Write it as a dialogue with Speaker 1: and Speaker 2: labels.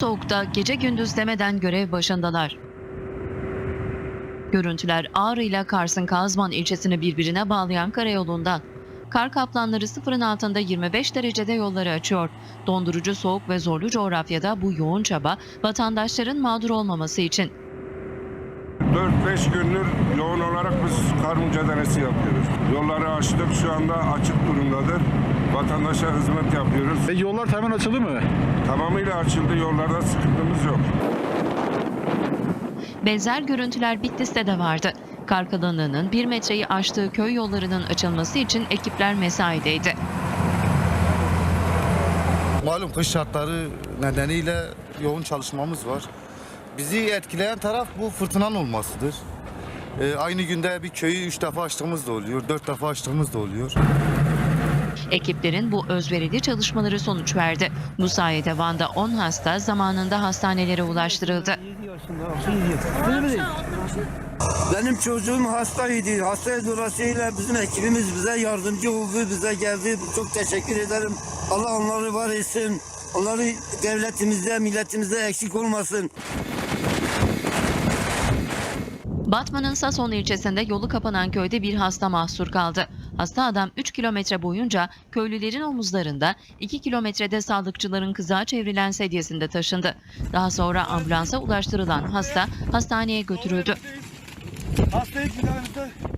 Speaker 1: Soğukta gece gündüz demeden görev başındalar. Görüntüler Ağrı ile Kars'ın Kazman ilçesini birbirine bağlayan karayolundan. Kar kaplanları sıfırın altında 25 derecede yolları açıyor. Dondurucu soğuk ve zorlu coğrafyada bu yoğun çaba vatandaşların mağdur olmaması için.
Speaker 2: 4-5 gündür yoğun olarak biz kar mücadelesi yapıyoruz. Yolları açtık şu anda açık durumdadır. Vatandaşa hizmet yapıyoruz.
Speaker 3: E, yollar tamamen açıldı mı?
Speaker 2: Tamamıyla açıldı yollarda sıkıntımız yok.
Speaker 1: Benzer görüntüler Bitlis'te de vardı. Kar kalınlığının 1 metreyi aştığı köy yollarının açılması için ekipler mesaideydi.
Speaker 4: Malum kış şartları nedeniyle yoğun çalışmamız var. Bizi etkileyen taraf bu fırtınanın olmasıdır. Ee, aynı günde bir köyü üç defa açtığımız da oluyor, dört defa açtığımız da oluyor.
Speaker 1: Ekiplerin bu özverili çalışmaları sonuç verdi. Bu sayede Van'da 10 hasta zamanında hastanelere ulaştırıldı.
Speaker 5: Benim çocuğum hastaydı. Hasta dolayısıyla bizim ekibimiz bize yardımcı oldu, bize geldi. Çok teşekkür ederim. Allah onları var etsin. Onları devletimizde, milletimizde eksik olmasın.
Speaker 1: Batman'ın Sason ilçesinde yolu kapanan köyde bir hasta mahsur kaldı. Hasta adam 3 kilometre boyunca köylülerin omuzlarında, 2 kilometrede sağlıkçıların kızağa çevrilen sedyesinde taşındı. Daha sonra ambulansa ulaştırılan hasta hastaneye götürüldü.
Speaker 6: Hastayı tanesi